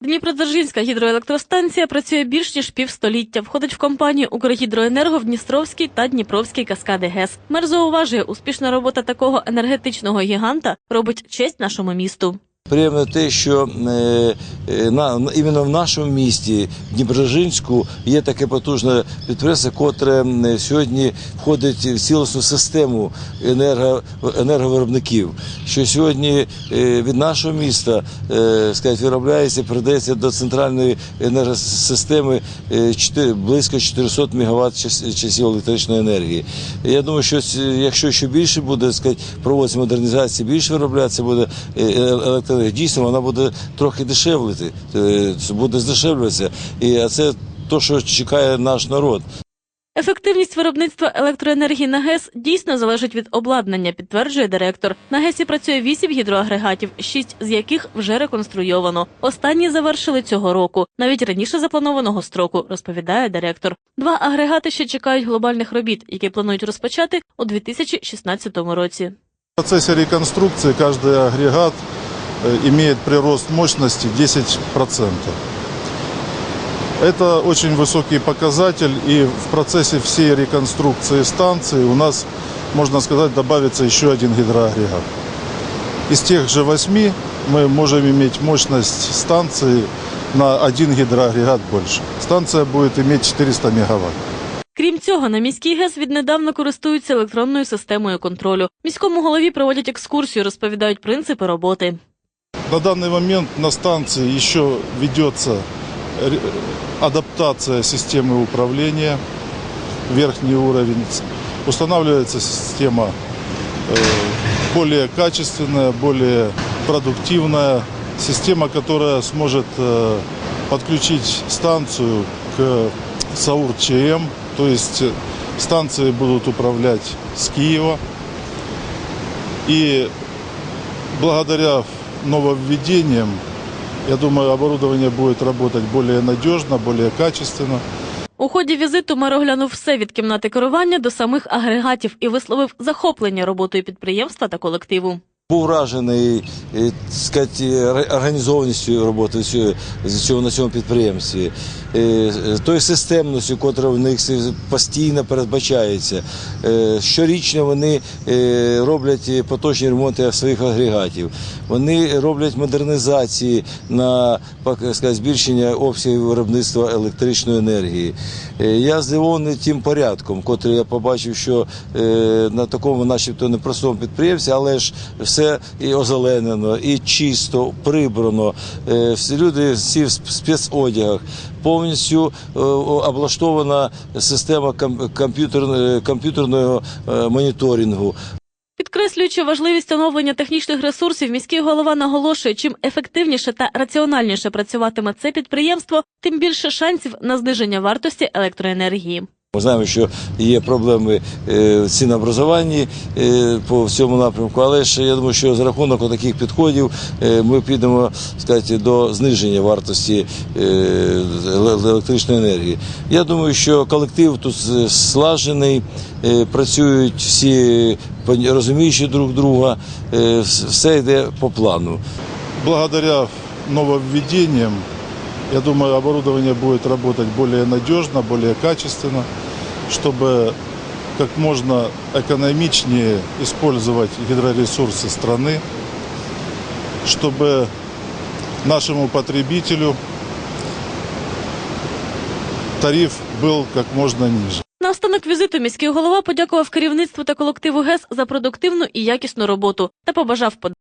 Дніпродзержинська гідроелектростанція працює більш ніж півстоліття. Входить в компанію «Укргідроенерго» в Дністровській та Дніпровській каскади ГЕС. Мер зауважує, успішна робота такого енергетичного гіганта робить честь нашому місту. Приємно те, що е, е, іменно в нашому місті, Дніпрожинську, є таке потужне підприємство, котре сьогодні входить в цілісну систему енерго, енерговиробників. Що сьогодні е, від нашого міста сказать, виробляється, передається до центральної енергосистеми близько 400 МВт часів електричної енергії. Я думаю, що якщо ще більше буде сказать, модернізація, більше вироблятися буде електроенергія, дійсно вона буде трохи дешевлити, е, буде здешевлюватися. І це те, що чекає наш народ. Ефективність виробництва електроенергії на ГЕС дійсно залежить від обладнання, підтверджує директор. На ГЕСі працює вісім гідроагрегатів, шість з яких вже реконструйовано. Останні завершили цього року, навіть раніше запланованого строку, розповідає директор. Два агрегати ще чекають глобальних робіт, які планують розпочати у 2016 році. В процессе реконструкции каждый агрегат имеет прирост мощности 10%. Это очень высокий показатель, и в процессе всей реконструкции станции у нас, можно сказать, добавится еще один гидроагрегат. Из тех же восьми мы можем иметь мощность станции на один гидроагрегат больше. Станция будет иметь 400 мегаватт. Крім цього, на міський ГЕС віднедавна користуються електронною системою контролю. Міському голові проводять екскурсію, розповідають принципи роботи. На данный момент на станции еще ведется адаптация системы управления, верхний уровень. Устанавливается система э, более качественная, более продуктивная, система, которая сможет э, подключить станцию к САУР-ЧМ, то есть станции будут управлять с Киева. И благодаря нововведениям, я думаю, оборудование будет работать более надежно, более качественно. У ході візиту мер оглянув все від кімнати керування до самих агрегатів і висловив захоплення роботою підприємства та колективу. Був вражений е, сказать, організованістю роботи цього, на цьому підприємстві, е, тою системністю, котра в них постійно передбачається. Е, Щорічно вони роблять поточні ремонти своїх агрегатів. Вони роблять модернізації на сказать, збільшення обсягів виробництва електричної енергії. Я здивований тим порядком, котрий я побачив, що на такому, начебто, непростому підприємстві, але ж все і озеленено, і чисто, прибрано. Е, Всі люди всі в спецодягах. Повністю е, облаштована система ком- комп'ютерного е, моніторингу. Підкреслюючи важливість оновлення технічних ресурсів, міський голова наголошує, чим ефективніше та раціональніше працюватиме це підприємство, тим більше шансів на зниження вартості електроенергії. Ми знаємо, що є проблеми е, в цінообразуванні е, по всьому напрямку, але ж я думаю, що за рахунок таких підходів е, ми підемо сказати, до зниження вартості електричної енергії. Я думаю, що колектив тут слажений, працюють всі розуміючи друг друга, все йде по плану. Благодаря нововведениям, я думаю, оборудование будет работать более надежно, более качественно, чтобы как можно экономичнее использовать гидроресурсы страны, чтобы нашему потребителю тариф был как можно ниже. На останок візиту міський голова подякував керівництву та колективу ГЕС за продуктивну і якісну роботу та побажав